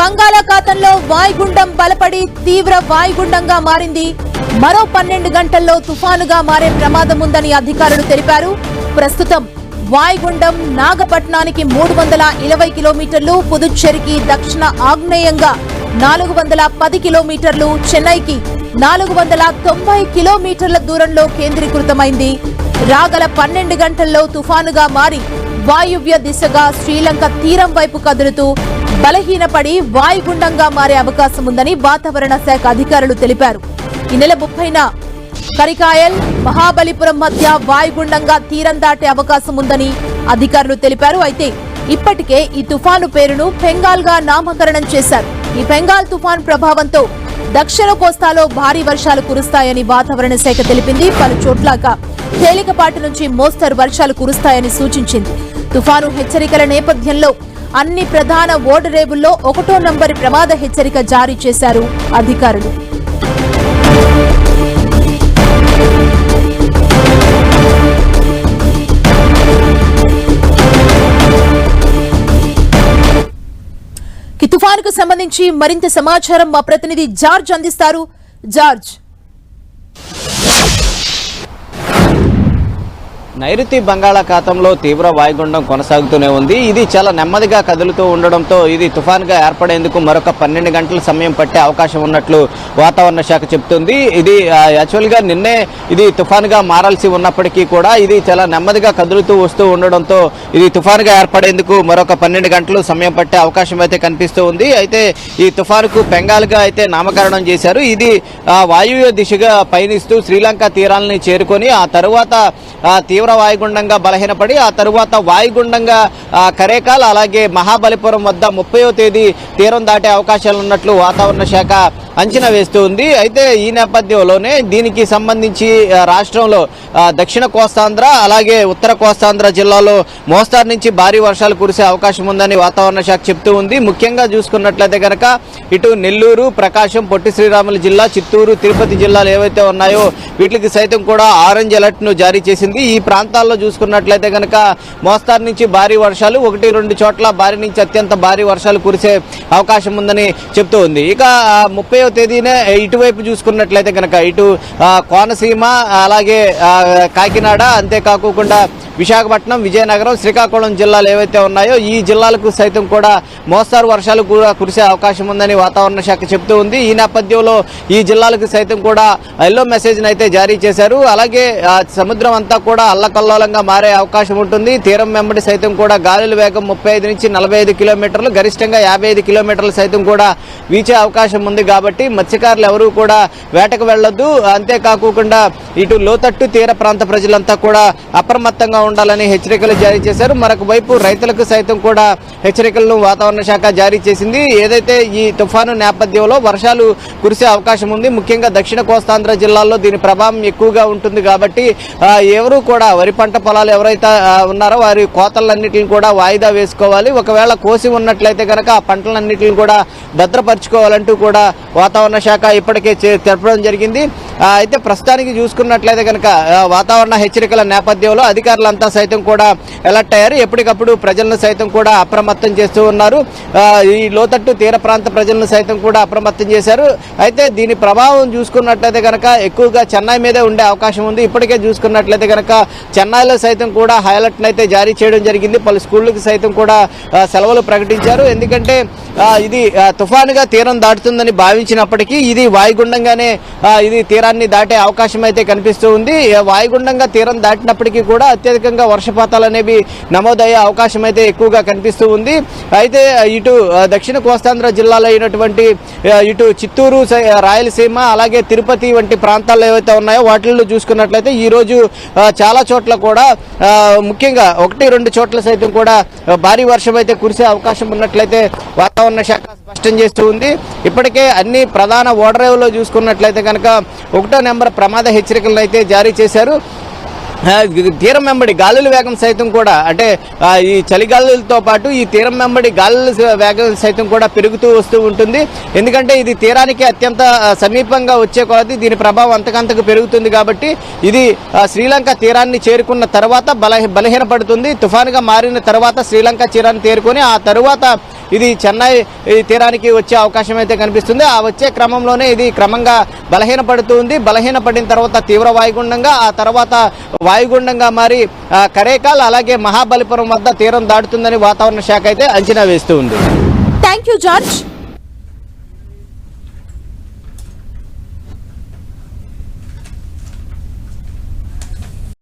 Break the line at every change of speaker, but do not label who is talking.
బంగాళాఖాతంలో వాయుగుండం బలపడి తీవ్ర వాయుగుండంగా మారింది. మరో పన్నెండు గంటల్లో తుఫానుగా మారే ప్రమాదం ఉందని అధికారులు తెలిపారు. ప్రస్తుతం వాయుగుండం నాగపట్నానికి మూడు వందల ఇరవై కిలోమీటర్లు పుదుచ్చేరికి దక్షిణ ఆగ్నేయంగా నాలుగు వందల పది కిలోమీటర్లు చెన్నైకి నాలుగు వందల తొంభై కిలోమీటర్ల దూరంలో కేంద్రీకృతమైంది. రాగల పన్నెండు గంటల్లో తుఫానుగా మారి వాయువ్య దిశగా శ్రీలంక తీరం వైపు కదులుతూ బలహీనపడి వాయుగుండంగా మారే అవకాశం ఉందని వాతావరణ శాఖ అధికారులు తెలిపారు. ఈ నెల ముప్పైన కరికాయల్ మహాబలిపురం మధ్య వాయుగుండంగా తీరం దాటే అవకాశం ఉందని అధికారులు తెలిపారు. అయితే ఇప్పటికే ఈ తుఫాను పేరును బెంగాల్గా నామకరణం చేశారు. ఈ బెంగాల్ తుఫాన్ ప్రభావంతో దక్షిణ కోస్తాలో భారీ వర్షాలు కురుస్తాయని వాతావరణ శాఖ తెలిపింది. పలు చోట్లగా తేలికపాటి నుంచి మోస్తరు వర్షాలు కురుస్తాయని సూచించింది. తుఫాను హెచ్చరికల నేపథ్యంలో అన్ని ప్రధాన ఓడరేవుల్లో ఒకటో నంబర్ ప్రమాద హెచ్చరిక జారీ చేశారు అధికారులు. ఈ తుఫానుకు సంబంధించి మరింత సమాచారం మా ప్రతినిధి జార్జ్ అందిస్తారు. జార్జ్.
నైరుతి బంగాళాఖాతంలో తీవ్ర వాయుగుండం కొనసాగుతూనే ఉంది. ఇది చాలా నెమ్మదిగా కదులుతూ ఉండడంతో ఇది తుఫాన్గా ఏర్పడేందుకు మరొక పన్నెండు గంటల సమయం పట్టే అవకాశం ఉన్నట్లు వాతావరణ శాఖ చెబుతుంది. ఇది యాక్చువల్గా నిన్నే ఇది తుఫాన్గా మారాల్సి ఉన్నప్పటికీ కూడా ఇది చాలా నెమ్మదిగా కదులుతూ వస్తూ ఉండడంతో ఇది తుఫాన్గా ఏర్పడేందుకు మరొక పన్నెండు గంటలు సమయం పట్టే అవకాశం అయితే కనిపిస్తూ ఉంది. అయితే ఈ తుఫాన్కు బెంగాల్గా అయితే నామకరణం చేశారు. ఇది వాయువ్య దిశగా పయనిస్తూ శ్రీలంక తీరాలని చేరుకొని ఆ తరువాత తీవ్ర తీవ్ర వాయుగుండంగా బలహీనపడి ఆ తరువాత వాయుగుండంగా కరేకాల్ అలాగే మహాబలిపురం వద్ద ముప్పయో తేదీ తీరం దాటే అవకాశాలు ఉన్నట్లు వాతావరణ శాఖ అంచనా వేస్తూ ఉంది. అయితే ఈ నేపథ్యంలోనే దీనికి సంబంధించి రాష్ట్రంలో దక్షిణ కోస్తాంధ్ర అలాగే ఉత్తర కోస్తాంధ్ర జిల్లాలో మోస్తారు నుంచి భారీ వర్షాలు కురిసే అవకాశం ఉందని వాతావరణ శాఖ చెప్తూ ఉంది. ముఖ్యంగా చూసుకున్నట్లయితే కనుక ఇటు నెల్లూరు ప్రకాశం పొట్టి శ్రీరాములు జిల్లా చిత్తూరు తిరుపతి జిల్లాలు ఏవైతే ఉన్నాయో వీటికి సైతం కూడా ఆరెంజ్ అలర్ట్ను జారీ చేసింది. ఈ ప్రాంతాల్లో చూసుకున్నట్లయితే కనుక మోస్తారు నుంచి భారీ వర్షాలు ఒకటి రెండు చోట్ల భారీ నుంచి అత్యంత భారీ వర్షాలు కురిసే అవకాశం ఉందని చెప్తూ ఉంది. ఇక ముప్పై ముప్పైవ తేదీనే ఇటువైపు చూసుకున్నట్లయితే కనుక ఇటు కోనసీమ అలాగే కాకినాడ అంతేకాకుండా విశాఖపట్నం విజయనగరం శ్రీకాకుళం జిల్లాలు ఏవైతే ఉన్నాయో ఈ జిల్లాలకు సైతం కూడా మోస్తారు వర్షాలు కూడా కురిసే అవకాశం ఉందని వాతావరణ శాఖ చెప్తూ ఉంది. ఈ నేపథ్యంలో ఈ జిల్లాలకు సైతం కూడా ఎల్లో మెసేజ్ అయితే జారీ చేశారు. అలాగే సముద్రం అంతా కూడా అల్లకల్లోలంగా మారే అవకాశం ఉంటుంది. తీరం వెంబడి సైతం కూడా గాలుల వేగం ముప్పై ఐదు నుంచి నలభై ఐదు కిలోమీటర్లు గరిష్టంగా యాభై ఐదు కిలోమీటర్లు సైతం కూడా వీచే అవకాశం ఉంది కాబట్టి మత్స్యకారులు ఎవరూ కూడా వేటకు వెళ్ళొద్దు. అంతేకాకుండా ఇటు లోతట్టు తీర ప్రాంత ప్రజలంతా కూడా అప్రమత్తంగా ఉండాలని హెచ్చరికలు జారీ చేశారు. మరొక వైపు రైతులకు సైతం కూడా హెచ్చరికలను వాతావరణ శాఖ జారీ చేసింది. ఏదైతే ఈ తుఫాను నేపథ్యంలో వర్షాలు కురిసే అవకాశం ఉంది ముఖ్యంగా దక్షిణ కోస్తాంధ్ర జిల్లాల్లో దీని ప్రభావం ఎక్కువగా ఉంటుంది కాబట్టి ఎవరు కూడా వరి పంట పొలాలు ఎవరైతే ఉన్నారో వారి కోతలన్నిటిని కూడా వాయిదా వేసుకోవాలి. ఒకవేళ కోసి ఉన్నట్లయితే కనుక ఆ పంటలన్నిటిని కూడా భద్రపరచుకోవాలంటూ కూడా వాతావరణ శాఖ ఇప్పటికే చే- తెలపడం జరిగింది. అయితే ప్రస్తుతానికి చూసుకున్నట్లయితే కనుక వాతావరణ హెచ్చరికల నేపథ్యంలో అధికారులంతా సైతం కూడా అలర్ట్ అయ్యారు. ఎప్పటికప్పుడు ప్రజలను సైతం కూడా అప్రమత్తం చేస్తూ ఉన్నారు. ఈ లోతట్టు తీర ప్రాంత ప్రజలను సైతం కూడా అప్రమత్తం చేశారు. అయితే దీని ప్రభావం చూసుకున్నట్లయితే కనుక ఎక్కువగా చెన్నై మీదే ఉండే అవకాశం ఉంది. ఇప్పటికే చూసుకున్నట్లయితే కనుక చెన్నైలో సైతం కూడా హై అయితే జారీ చేయడం జరిగింది. పలు స్కూళ్ళకి సైతం కూడా సెలవులు ప్రకటించారు. ఎందుకంటే ఇది తుఫానుగా తీరం దాటుతుందని భావించినప్పటికీ ఇది వాయుగుండంగానే ఇది తీరం తీరాన్ని దాటే అవకాశం అయితే కనిపిస్తూ ఉంది. వాయుగుండంగా తీరం దాటినప్పటికీ కూడా అత్యధికంగా వర్షపాతాలు అనేవి నమోదయ్యే అవకాశం అయితే ఎక్కువగా కనిపిస్తూ ఉంది. అయితే ఇటు దక్షిణ కోస్తాంధ్ర జిల్లాలో అయినటువంటి ఇటు చిత్తూరు రాయలసీమ అలాగే తిరుపతి వంటి ప్రాంతాల్లో ఏవైతే ఉన్నాయో వాటిల్లో చూసుకున్నట్లయితే ఈ రోజు చాలా చోట్ల కూడా ముఖ్యంగా ఒకటి రెండు చోట్ల సైతం కూడా భారీ వర్షం అయితే కురిసే అవకాశం ఉన్నట్లయితే వాతావరణ శాఖ స్పష్టం చేస్తూ ఉంది. ఇప్పటికే అన్ని ప్రధాన ఓడరేవులో చూసుకున్నట్లయితే కనుక ఒకటో నెంబర్ ప్రమాద హెచ్చరికలను అయితే జారీ చేశారు. తీరం వెంబడి గాలుల వేగం సైతం కూడా అంటే ఈ చలిగాలులతో పాటు ఈ తీరం వెంబడి గాలుల వేగం సైతం కూడా పెరుగుతూ వస్తూ ఉంటుంది. ఎందుకంటే ఇది తీరానికి అత్యంత సమీపంగా వచ్చే కొలది దీని ప్రభావం అంతకంతకు పెరుగుతుంది కాబట్టి ఇది శ్రీలంక తీరాన్ని చేరుకున్న తర్వాత బల బలహీనపడుతుంది. తుఫానుగా మారిన తర్వాత శ్రీలంక తీరాన్ని చేరుకొని ఆ తరువాత ఇది చెన్నై ఈ తీరానికి వచ్చే అవకాశం అయితే కనిపిస్తుంది. ఆ వచ్చే క్రమంలోనే ఇది క్రమంగా బలహీనపడుతుంది. బలహీనపడిన తర్వాత తీవ్ర వాయుగుండంగా ఆ తర్వాత వాయుగుండంగా మారి కరేకాల్ అలాగే మహాబలిపురం వద్ద తీరం దాటుతుందని వాతావరణ శాఖ అయితే అంచనా వేస్తూ ఉంది.
Thank you George